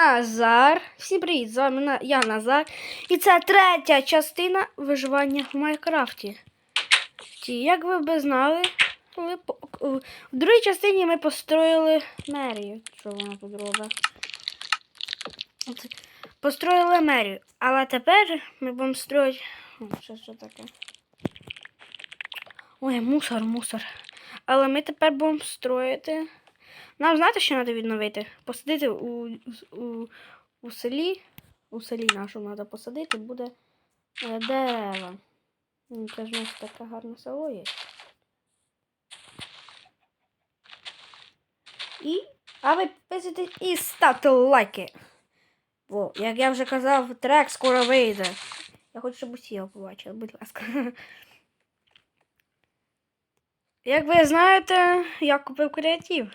Назар. Всім привіт! З вами я Назар. І це третя частина виживання в Майнкрафті. Ті, як ви би знали, коли в другій частині ми построїли мерію. Що вона? От, Построїли мерію. Але тепер ми будемо строїти. Що це таке? Ой, мусор, мусор. Але ми тепер будемо строїти. Нам знаєте, що треба відновити? Посадити у, у, у селі. У селі нашому треба посадити, буде е, дерева. Це ж у нас таке гарне село є. І, а ви підписуйтесь і ставте лайки. Бо, як я вже казав, трек скоро вийде. Я хочу, щоб усі його побачили, будь ласка. Як ви знаєте, я купив креатив.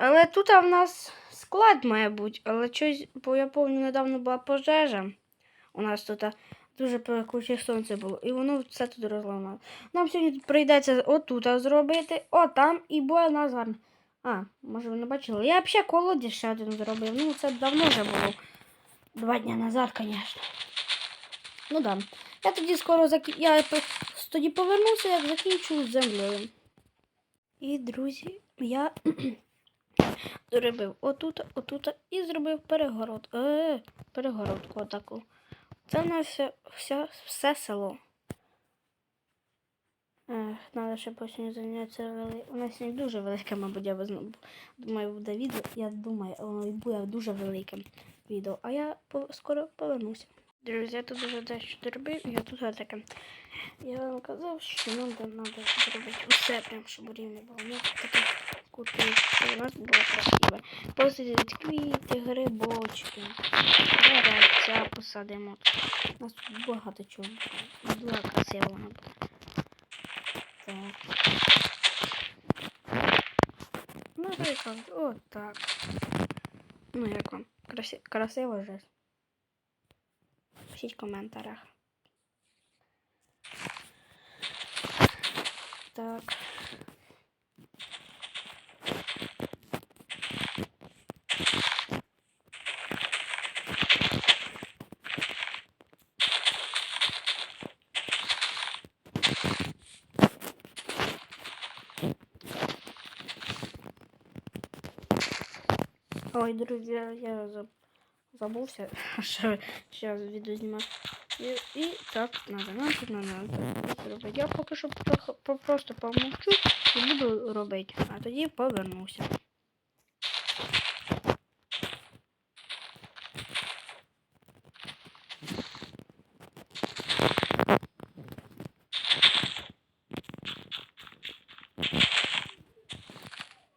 Але тут в нас склад має бути, але щось, бо я пам'ятаю, недавно була пожежа. У нас тут дуже пекуче сонце було, і воно все тут розламало. Нам сьогодні прийдеться отут зробити, отам, і буде нас гарно. А, може ви не бачили? Я взагалі колодязь ще один зробив. Ну, це давно вже було. Два дні назад, звісно. Ну да. Я тоді скоро закі... Я тоді повернуся, як закінчу з землею. І, друзі, я зробив отут, отут і зробив перегород. Е, перегородку отаку. Це в нас все, все, все село. Ех, Надо ще потім зайнятися вели... У нас не дуже велике, мабуть, я думаю, буде відео. Я думаю, воно буде дуже велике відео. А я скоро повернуся. Друзі, я тут вже дещо зробив, я тут таке. Я вам казав, що нам треба зробити усе, прям, щоб рівно було. Ну, таке кути, щоб у нас було красиве. Посадити квіти, грибочки, деревця посадимо. У нас тут багато чого буде. Дуже красиво воно буде. Так. Наприклад, отак. Ну, як вам? Красі... Красиво же. Пишіть в коментарях. Так. Ой, друзі, я заб- забувся, що зараз відео знімаю. І, і так, надо, надо, надо, надо. Я поки що просто помовчу і буду робити, а тоді повернуся.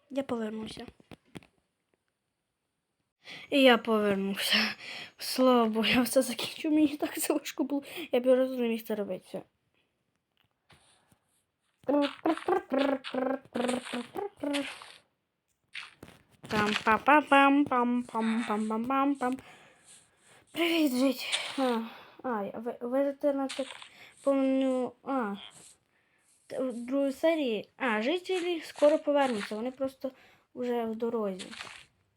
Я повернуся. І я повернувся. Слава Богу, я все закінчу. Мені так це важко було. Я б не міг це робити. Там па па пам пам пам пам пам пам пам Привіт, жить. А, а вижити на так помню. А. В другій серії. А, жителі скоро повернуться. Вони просто вже в дорозі.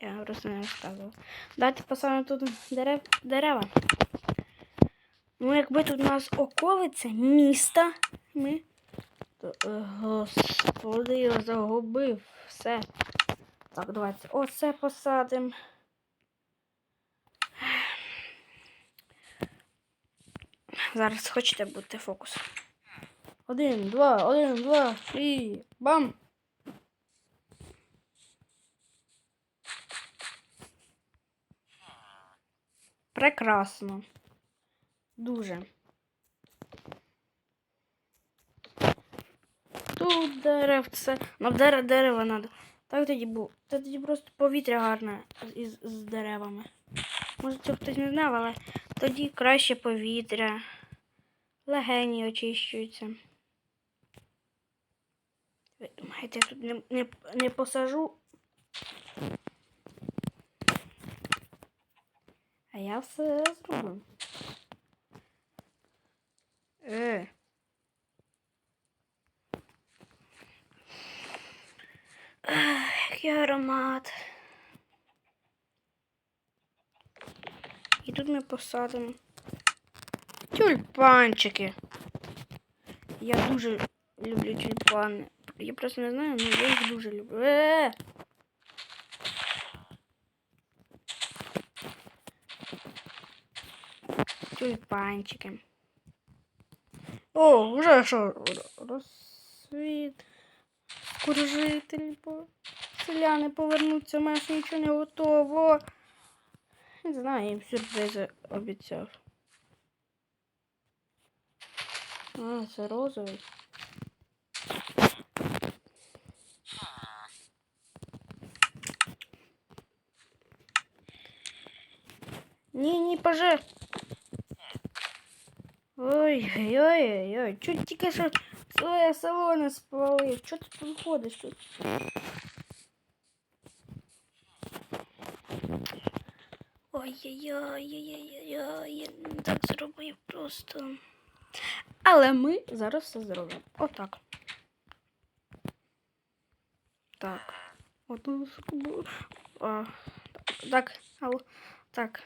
Я просто не розказував. Давайте посадимо тут дерев, дерева. Ну, якби тут у нас околиця міста, ми. То, е, господи, я загубив все. Так, давайте оце посадимо. Зараз хочете бути фокус. Один, два, один, два, і бам! Прекрасно. Дуже. Тут деревце. Ну, дерево, дерево треба. Так тоді був. Та тоді просто повітря гарне із, з деревами. Може цього хтось не знав, але тоді краще повітря. Легені очищуються. Ви думаєте, я тут не, не, не посажу? Я все зроблю. Е. Який аромат. І тут ми посадимо тюльпанчики. Я дуже люблю тюльпани. Я просто не знаю, але я їх дуже люблю. Е! Тюльпанчики. О, вже що? Розсвіт. Скоржителі по... Селяни повернуться, ж нічого не готово. Не знаю, їм сюрпризи обіцяв. А, це розовий. Ні, ні, поже. Ой, ой, ой, ой, чуть тільки що своє село не спалив. Чого ти тут ходиш тут? Ой-ой-ой-ой-ой-ой, не так зробив просто. Але ми зараз все зробимо. Отак. Так. От а, так, алло, так.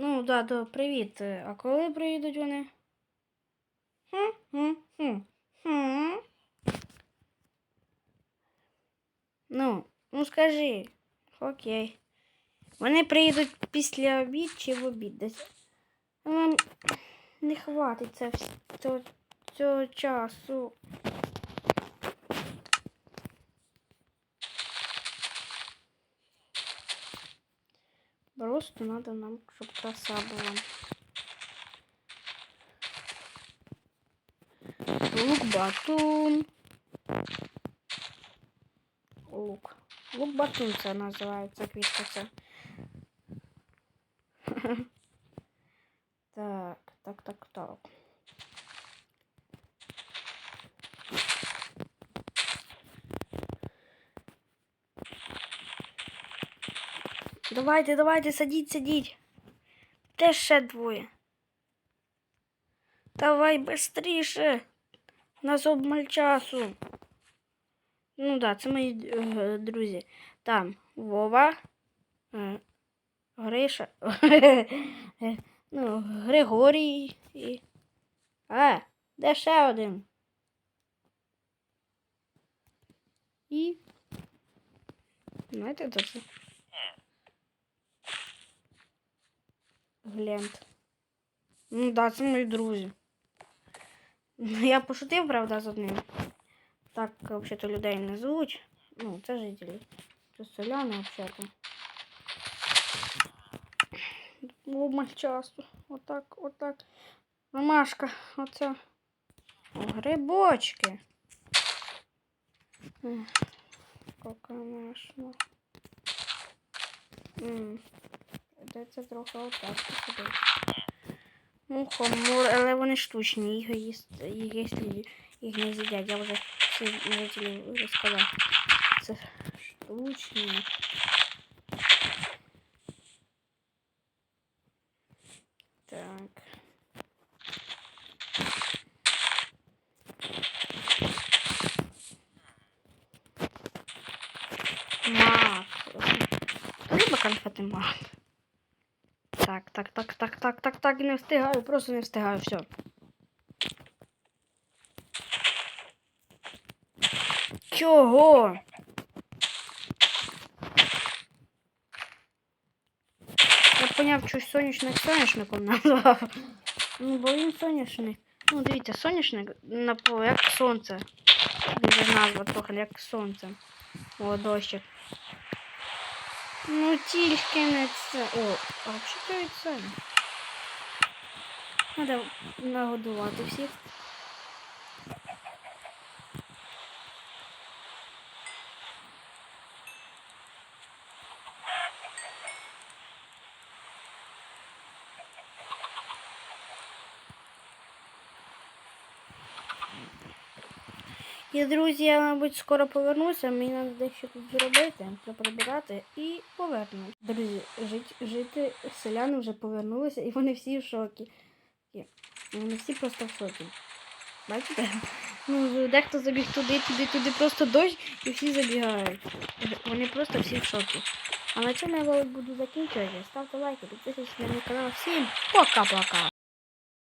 Ну, да, да, привіт. Е, А коли приїдуть вони? Хм, хм. Ну, ну скажи. Окей. Вони приїдуть після обід чи в обід десь. Нам не хватить цього, цього часу. Просто надо нам, щоб краса була. Лук батун. Лук. Лук батун це називається квітка це. Так, так, так, так. Давайте, давайте, садіть, садіть. Де ще двоє? Давай быстріше. У нас обмаль часу. Ну да, це мої е, друзі. Там Вова, е, Гриша, е, ну, Григорій і. А, де ще один? І. Знаєте, це? Глент. Ну да, це мої друзі. Ну, Я пошутив, правда, з одним. Так, взагалі-то людей не звуть. Ну, це жителі. Це селяни, взагалі-то. Обмаль часу. Отак, отак. Ромашка, оце. О, грибочки. М, Конечно. Придеться трохи отак посадити. Ну, хомор, але вони штучні, їх їсти, їх якщо їх не з'їдять, я вже всі жителі розказав. Це штучні. Так. Мак. Люба конфети мак. Так, так, так, так, так, так, не встигаю, просто не встигаю, все. Чого? Я поняв, що сонячник соняшником назвав. Ну, бо він соняшник. Ну, дивіться, соняшник на як сонце. Він назва трохи як сонце. О, дощик. Ну, тільки не це. О, а що це? Треба нагодувати всіх. І, друзі, я, мабуть, скоро повернуся. Мені треба дещо тут зробити, прибирати і повернусь. Друзі, жить, жити селяни вже повернулися і вони всі в шокі. Вони всі просто в шокі. Бачите? Ну, дехто забіг туди, туди, туди, просто дощ і всі забігають. Вони просто всі в шокі. А на цьому я буду закінчувати. Ставте лайки, підписуйтесь на мій канал. Всім пока-пока!